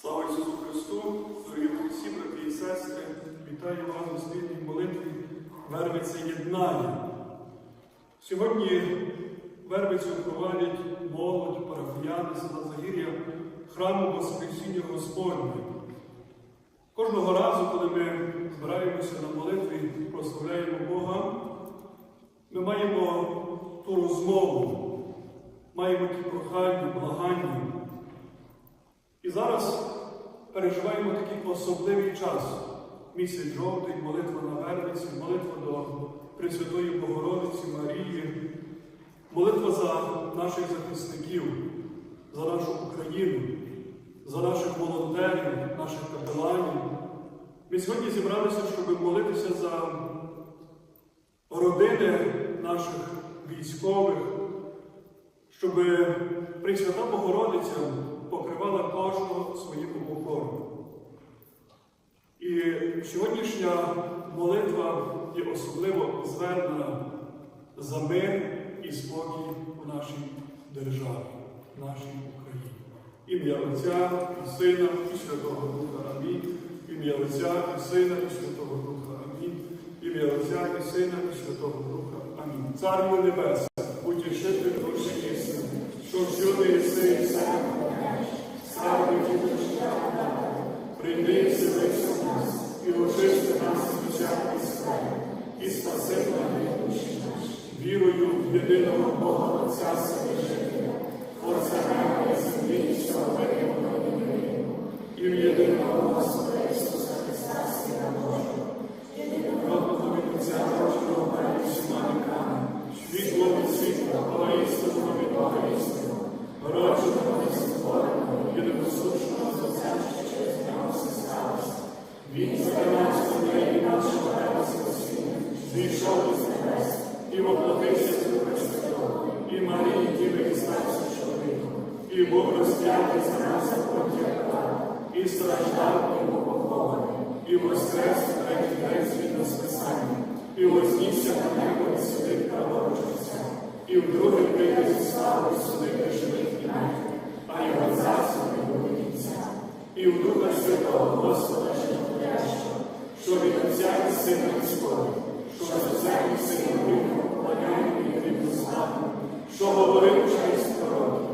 Слава Ісусу Христу, дорогі всі брати і сестри, вітаю вас у спільній молитві Вервиця єднання. Сьогодні Вервицю проводять молодь, парафіяни села Загір'я, храму Воскресіння Господня. Кожного разу, коли ми збираємося на молитві, прославляємо Бога, ми маємо ту розмову, маємо ті прохання, благання. І зараз переживаємо такий особливий час. Місяць жовтий, молитва на Вервиці, молитва до Пресвятої Богородиці Марії, молитва за наших захисників, за нашу Україну, за наших волонтерів, наших капеланів. Ми сьогодні зібралися, щоб молитися за родини наших військових, щоб Пресвята Богородиця покривала кожного своїм охорону. І сьогоднішня молитва є особливо звернена за мир і спокій у нашій державі, в нашій Україні. Ім'я Отця і Сина, і Святого Духа Амінь. Ім'я Отця і Сина, і Святого Духа Амінь. Ім'я Отця і Сина, і Святого Духа Амінь. Царю Небесне, утішитель душі істини, що всюди єси і все Слава Прийди і вселися в нас, і від і справи, і спаси мене душі наші. В єдиного Бога Отця Святителя, Отця неба і землі, і воплотився Духа і Марії Діви і стався чоловіком, і був розп'ятий за нас за і страждав, і похований, і воскрес в третій день згідно з і вознісся на небо і судив праворуч Отця, і вдруге прийде зі славою судити живих і мертвих, а його царство не кінця. І в Духа Святого Господа Животворящого, що від Отця і Сина Господь, що з Отцем і Сином Рівно поклоняємо і рівно що говорив через пророки,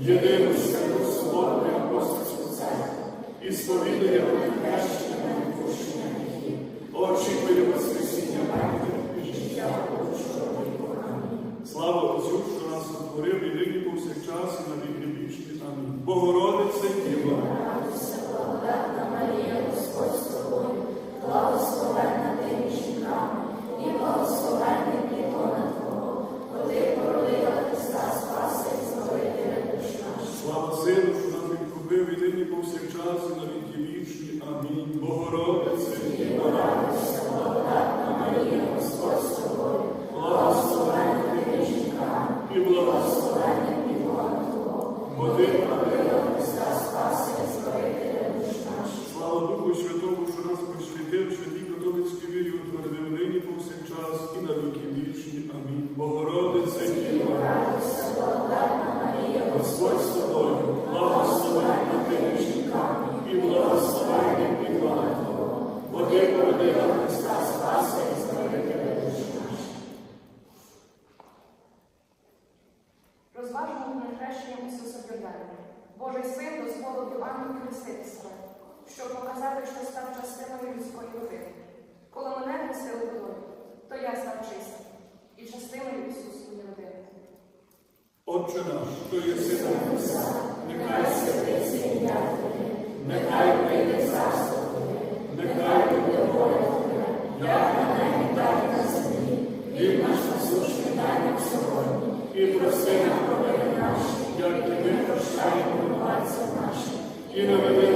в єдину святу свободу і апостольську церкву, і сповідує про хрещення на відпущення гріхів, очікує Воскресіння мертвих і життя Божого Амінь. Слава Отцю, що нас утворив і нині повсякчас і на віки вічні. Амінь. Богородице Діва, Благодатна Марія, Господь з тобою, благословенна ти між жінками, і благословенний плідона Твого, бо ти породила Христа Спаса і Збавителя душ наших. слава Сину, що нас відкупив і нині повсякчас і на віки вічні. Амінь. Богородице Діва, Радуйся, благодатна Марія, Господь з тобою, благословенна ти між жінками, і благослови, благословенний плідона Твого, бо ти породила Христа Спаса і Збавителя душ наших. Слава Духу Святому, що нас просвітив, святій католицькій вірі утвердив нині повсякчас і на віки вічні. Амінь. Богородице Діва, Радуйся, благодатна Марія, Господь з тобою, благословенна ти між жінками, і благословенний пліва Твого, бо ти породила Христа Спаса і Збавителя душ наших. Розважимо над хрещенням Ісуса в Йордані. Божий син дозволив Іоанну щоб показати, що став частиною людської родини. Коли мене хрестили було, то я став чистим і частиною Ісусової родини. Отче наш, що є сина Христа, Нехай святиться ім'я Твоє, нехай прийде царство Твоє, нехай буде воля Твоя, як на небі, так і на землі. Хліб наш насущний дай нам сьогодні, і прости нам провини наші, як і ми прощаємо винуватцям нашим, і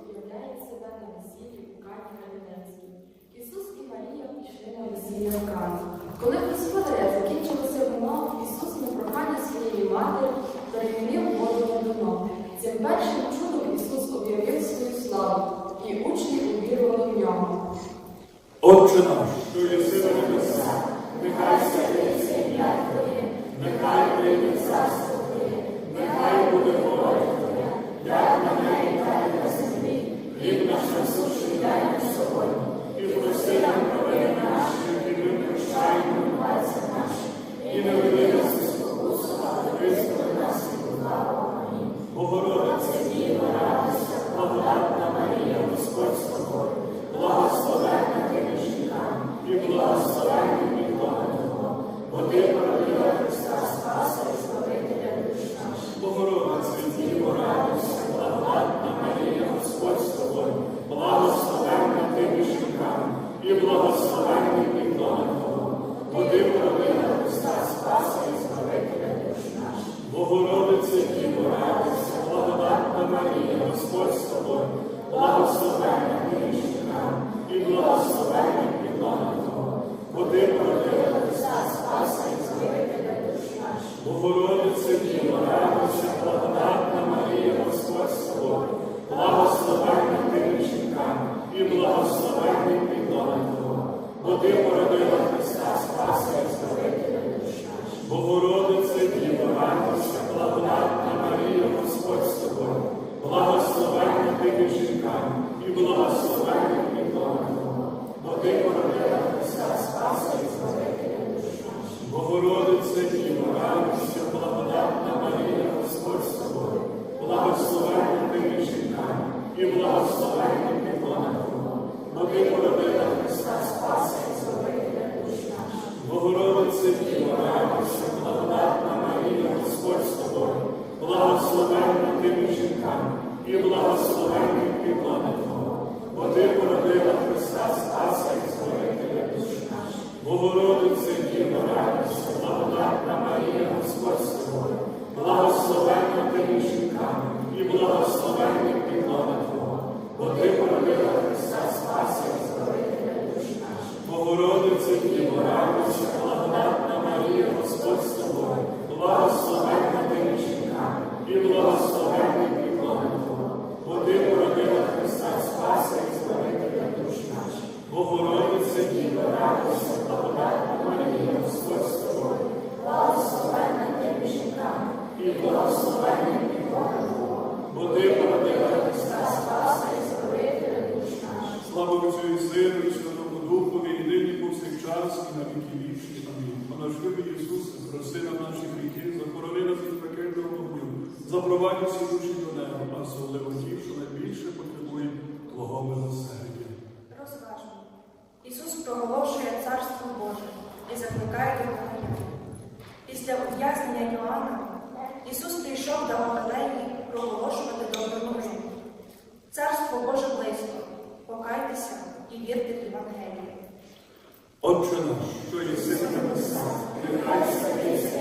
об'являє себе на весіллі у Кані Галілейській. Ісус і Марія пішли на весілля в Кані. Коли господаря закінчилося вино, Ісус на прохання своєї матері перемінив воду на вино. Цим першим чудом Ісус об'явив свою славу, і учні увірували в нього. Отче наш, що є, на небесах, нехай святиться ім'я Твоє, нехай прийде благословенна ти між жінками, і благословенний ти Твого. бо породила Христа, Спаса і Збавителя душі наші. Богородиця Діва радість, благодатна Марія Господь з тобою, благословенна жінками, і благословенний ти Твого. бо ти породила Христа. Спаси наші гріхи, захорони нас від пекельного вогню, запровадь усі душі до неба, а особливо ті, що найбільше потребує Твого милосердя. Розважно. Ісус проголошує Царство Боже і закликає до Бога. Після ув'язнення Йоанна Ісус прийшов до Галилеї проголошувати добру новину. Царство Боже близько, покайтеся і вірте в Євангелію. Отче наш, що єси на небесах, нехай святиться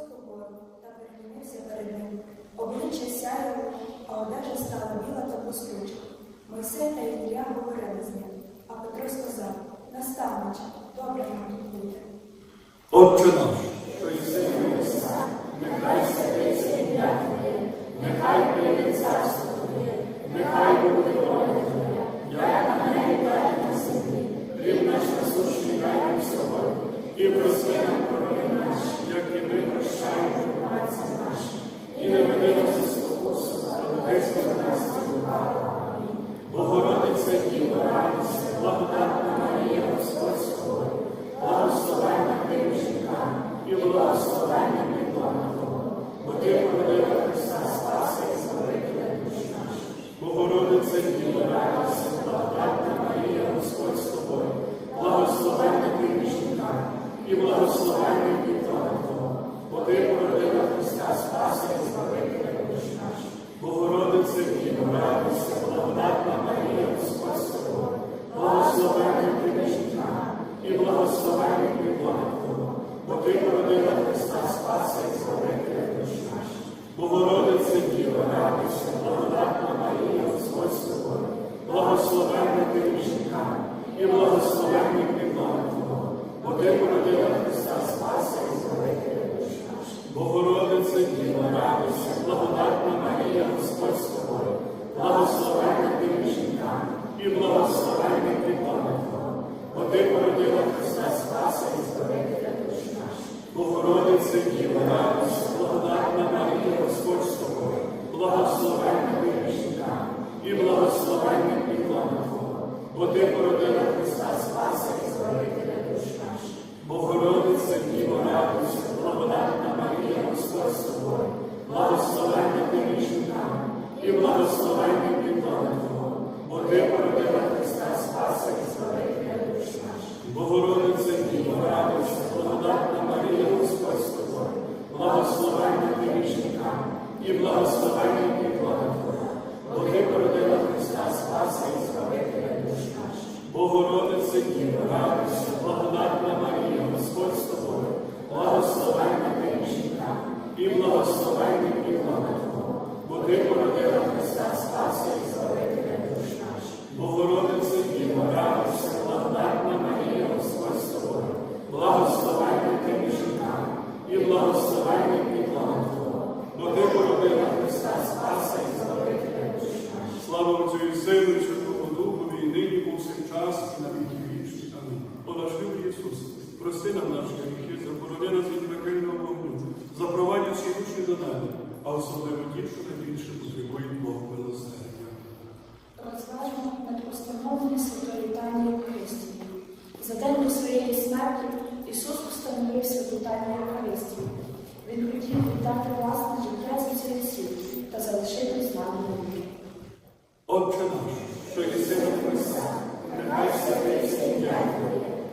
високу гору та перегнувся перед ним. Обличчя сяяло, а одежа стала біла та блискуча. Мойсей та Ілля говорили з ним, а Петро сказав наставниче, добре нам тут буде. Отче наш, що й син, нехай святиться ім'я Твоє, нехай прийде прости нам наші гріхи, заборони нас від пекельного вогню, запровадь всі душі до неба, а особливо ті, що найбільше потребують Бога милосердя. Розважмо над установленням святої Тайни Євхаристії. За день до своєї смерті Ісус установив святу Тайну Євхаристію. Він хотів віддати власне життя за світ та залишитись з нами навіки. Отче наш, що єси на Христа, нехай святиться ім'я Твоє,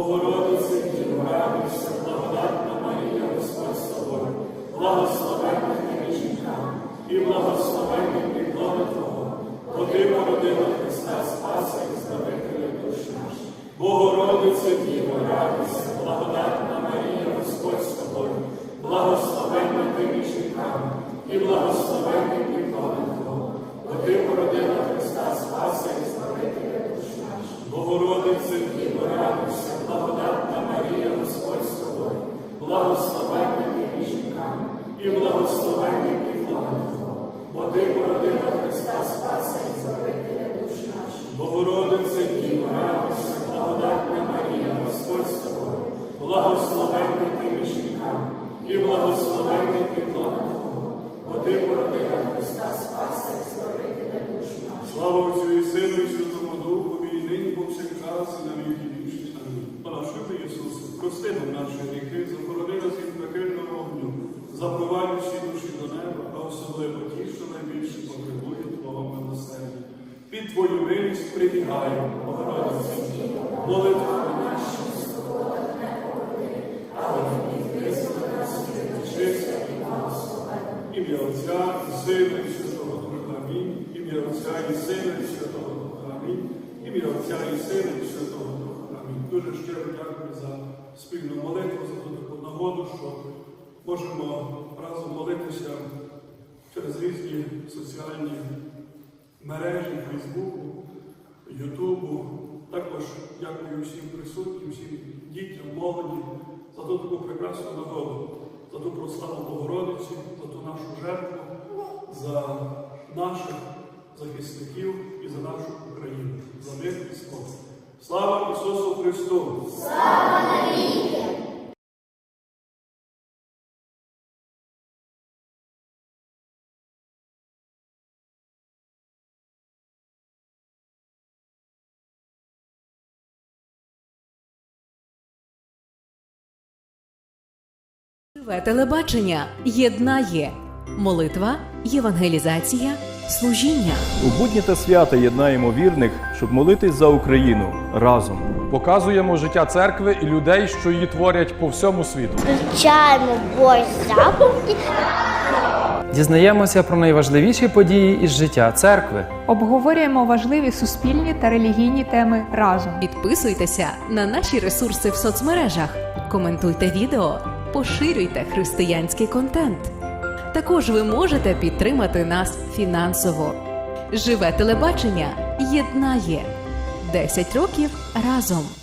Богородице, Діво, радуйся, благодатна Марія, Господь з тобою, благословенна ти і благословенний підлога Твого, бо ти породила Христа Спаса і Збавителя душ наш. Богородице, Діво, радуйся, тобою, благословенна ти між і благословенний підлона Твого, бо ти породила Христа Спаса і Збавителя душ наших. Слава Отцю і Сину, і Святому Духові, і нині повсякчас, і на віки вічні. Амінь. О Ісус, прости нам наші гріхи, заборони нас від пекельного вогню, запровадь всі душі до неба, а особливо ті, що найбільше потребують Твого милосердя. Під Твою милість прибігаємо, Богородице, молитва наша, Ім'я Отця і Сина і Святого Духа. Амінь. Ім'я Отця і Сина і Святого Духа. Амінь. Ім'я Отця і Сина і Святого Духа. Амінь. Дуже щиро дякую за спільну молитву, за таку нагоду, що можемо разом молитися через різні соціальні мережі Фейсбуку, Ютубу. Також дякую всім присутнім, всім дітям, молоді за ту таку прекрасну нагоду, за ту прославу Богородицю, за ту нашу жертву, за наших захисників і за нашу Україну, за мир і спокій. Слава Ісусу Христу! Живе телебачення єднає молитва, євангелізація, служіння. У будні та свята єднаємо вірних, щоб молитись за Україну разом. Показуємо життя церкви і людей, що її творять по всьому світу. Вивчаємо Божі заповіді Дізнаємося про найважливіші події із життя церкви. Обговорюємо важливі суспільні та релігійні теми разом. Підписуйтеся на наші ресурси в соцмережах, коментуйте відео, поширюйте християнський контент. Також ви можете підтримати нас фінансово. Живе телебачення єднає 10 років разом.